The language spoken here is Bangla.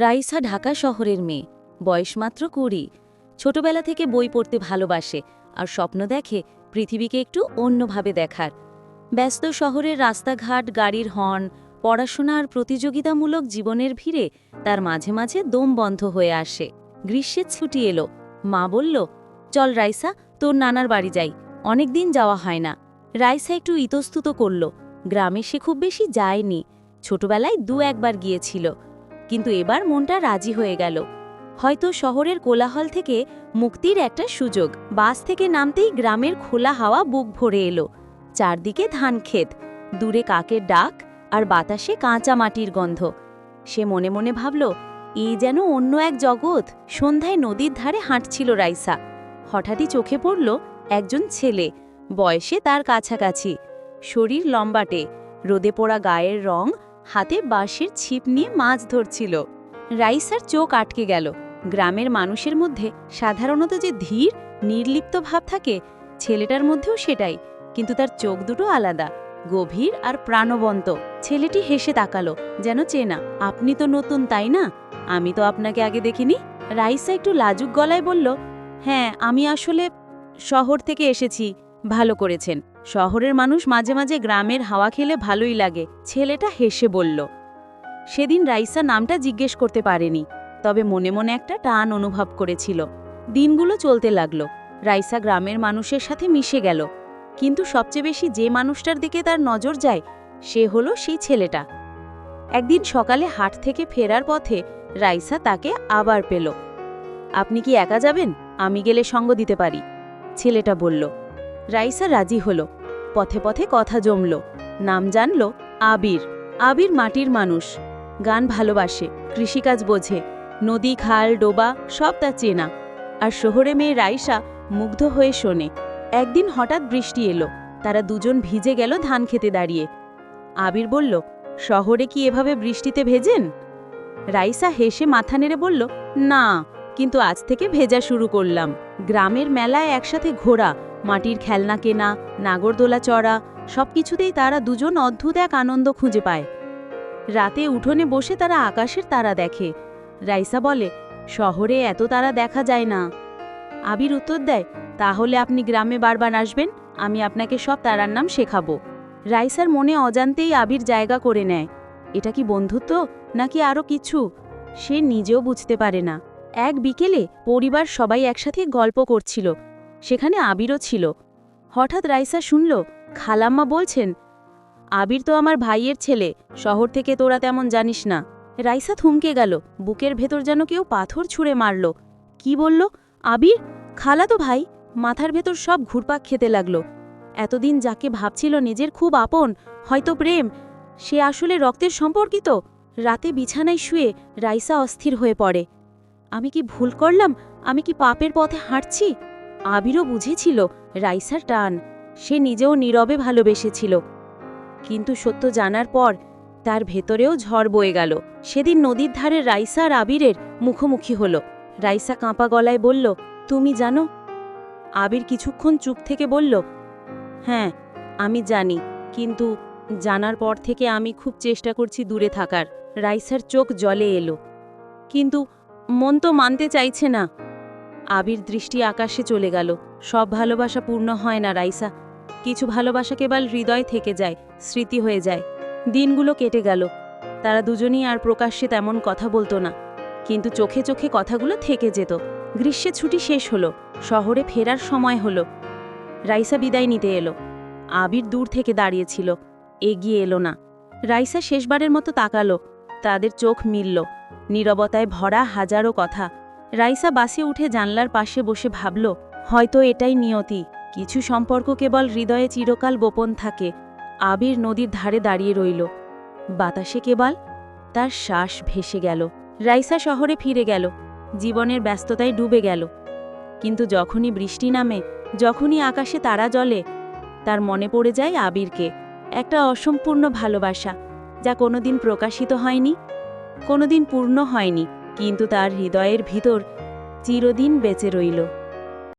রাইসা ঢাকা শহরের মেয়ে। বয়স মাত্র কুড়ি। ছোটবেলা থেকে বই পড়তে ভালোবাসে আর স্বপ্ন দেখে পৃথিবীকে একটু অন্যভাবে দেখার। ব্যস্ত শহরের রাস্তাঘাট, গাড়ির হর্ন, পড়াশোনার প্রতিযোগিতামূলক জীবনের ভিড়ে তার মাঝে মাঝে দম বন্ধ হয়ে আসে। গ্রীষ্মের ছুটি এলো। মা বলল, চল রাইসা, তোর নানার বাড়ি যাই। অনেক দিন যাওয়া হয় না। রাইসা একটু ইতস্তুত করল। গ্রামে সে খুব বেশি যায়নি। ছোটবেলায় দু একবার গিয়েছিল। কিন্তু এবার মনটা রাজি হয়ে গেল। হয়তো শহরের কোলাহল থেকে মুক্তির একটা সুযোগ। বাস থেকে নামতেই গ্রামের খোলা হাওয়া বুক ভরে এলো। চারদিকে ধান ক্ষেত। দূরে কাকের ডাক আর বাতাসে কাঁচা মাটির গন্ধ। সে মনে মনে ভাবল এই যেন অন্য এক জগৎ। সন্ধ্যায় নদীর ধারে হাঁটছিল রাইসা। হঠাৎই চোখে পড়ল একজন ছেলে। বয়সে তার কাছাকাছি। শরীর লম্বাটে। রোদে পোড়া গায়ের রং হাতে বাঁশের ছিপ নিয়ে মাছ ধরছিল। রাইসার চোখ আটকে গেল। গ্রামের মানুষের মধ্যে সাধারণত যে ধীর, নির্লিপ্ত ভাব থাকে, ছেলেটার মধ্যেও সেটাই। কিন্তু তার চোখ দুটো আলাদা, গভীর আর প্রাণবন্ত। ছেলেটি হেসে তাকালো, যেন চেনা, আপনি তো নতুন, তাই না? আমি তো আপনাকে আগে দেখিনি? রাইসা একটু লাজুক গলায় বলল হ্যাঁ আমি আসলে শহর থেকে এসেছি। ভালো করেছেন। শহরের মানুষ মাঝে মাঝে গ্রামের হাওয়া খেলে ভালোই লাগে। ছেলেটা হেসে বলল, সেদিন রাইসা নামটা জিজ্ঞেস করতে পারেনি, তবে মনে মনে একটা টান অনুভব করেছিল। দিনগুলো চলতে লাগল, রাইসা গ্রামের মানুষের সাথে মিশে গেল। কিন্তু সবচেয়ে বেশি যে মানুষটার দিকে তার নজর যায়, সে হলো সেই ছেলেটা। একদিন সকালে হাট থেকে ফেরার পথে রাইসা তাকে আবার পেল। আপনি কি একা যাবেন? আমি গেলে সঙ্গ দিতে পারি। ছেলেটা বলল রাইসা রাজি হলো। পথে পথে কথা জমল। নাম জানল আবির। আবির মাটির মানুষ। গান ভালোবাসে, কৃষিকাজ বোঝে। নদী, খাল, ডোবা সব তা চেনা। আর শহরে মেয়ে রাইসা মুগ্ধ হয়ে শোনে। একদিন হঠাৎ বৃষ্টি এলো। তারা দুজন ভিজে গেল ধান খেতে দাঁড়িয়ে। আবির বলল, শহরে কি এভাবে বৃষ্টিতে ভেজেন? রাইসা হেসে মাথা নেড়ে বলল, না, কিন্তু আজ থেকে ভেজা শুরু করলাম। গ্রামের মেলায় একসাথে ঘোরা মাটির খেলনা কেনা, নাগরদোলা চড়া সব কিছুতেই তারা দুজন অদ্ভুত এক আনন্দ খুঁজে পায়। রাতে উঠোনে বসে তারা আকাশের তারা দেখে। রাইসা বলে, শহরে এত তারা দেখা যায় না। আবির উত্তর দেয়, তাহলে আপনি গ্রামে বারবার আসবেন, আমি আপনাকে সব তারার নাম শেখাবো। রাইসার মনে অজান্তেই আবির জায়গা করে নেয়। এটা কি বন্ধুত্ব, নাকি আরও কিছু? সে নিজেও বুঝতে পারে না। এক বিকেলে পরিবার সবাই একসাথে গল্প করছিল। সেখানে আবিরও ছিল। হঠাৎ রাইসা শুনল, খালাম্মা বলছেন, আবির তো আমার ভাইয়ের ছেলে, শহর থেকে তোরা তেমন জানিস না। রাইসা থমকে গেল, বুকের ভেতর যেন কেউ পাথর ছুঁড়ে মারল। কি বলল? আবির? খালা তো ভাই? মাথার ভেতর সব ঘুরপাক খেতে লাগল। এতদিন যাকে ভাবছিল নিজের খুব আপন, হয়তো প্রেম, সে আসলে রক্তের সম্পর্কিত। রাতে বিছানায় শুয়ে রাইসা অস্থির হয়ে পড়ে। আমি কি ভুল করলাম? আমি কি পাপের পথে হাঁটছি? আবিরও বুঝেছিল রাইসার টান। সে নিজেও নীরবে ভালোবেসেছিল। কিন্তু সত্য জানার পর তার ভেতরেও ঝড় বয়ে গেল। সেদিন নদীর ধারে রাইসা আর আবিরের মুখোমুখি হল। রাইসা কাঁপা গলায় বলল, তুমি জানো? আবির কিছুক্ষণ চুপ থেকে বলল হ্যাঁ আমি জানি। কিন্তু জানার পর থেকে আমি খুব চেষ্টা করছি দূরে থাকার। রাইসার চোখ জলে এলো। কিন্তু মন তো মানতে চাইছে না। আবির দৃষ্টি আকাশে চলে গেল। সব ভালোবাসা পূর্ণ হয় না, রাইসা। কিছু ভালোবাসা কেবল হৃদয় থেকে যায়, স্মৃতি হয়ে যায়। দিনগুলো কেটে গেল। তারা দুজনেই আর প্রকাশ্যে তেমন কথা বলতো না। কিন্তু চোখে চোখে কথাগুলো থেকে যেত। গ্রীষ্মে ছুটি শেষ হলো, শহরে ফেরার সময় হলো। রাইসা বিদায় নিতে এলো। আবির দূর থেকে দাঁড়িয়েছিল। এগিয়ে এলো না। রাইসা শেষবারের মতো তাকালো। তাদের চোখ মিলল। নীরবতায় ভরা হাজারো কথা। রাইসা বাসে উঠে জানলার পাশে বসে ভাবল, হয়তো এটাই নিয়তি। কিছু সম্পর্ক কেবল হৃদয়ে চিরকাল গোপন থাকে। আবির নদীর ধারে দাঁড়িয়ে রইল। বাতাসে কেবল তার শ্বাস ভেসে গেল। রাইসা শহরে ফিরে গেল। জীবনের ব্যস্ততায় ডুবে গেল। কিন্তু যখনই বৃষ্টি নামে, যখনই আকাশে তারা জ্বলে, তার মনে পড়ে যায় আবিরকে। একটা অসম্পূর্ণ ভালোবাসা, যা কোনোদিন প্রকাশিত হয়নি, কোনোদিন পূর্ণ হয়নি। কিন্তু তার হৃদয়ের ভিতর চিরদিন বেঁচে রইল।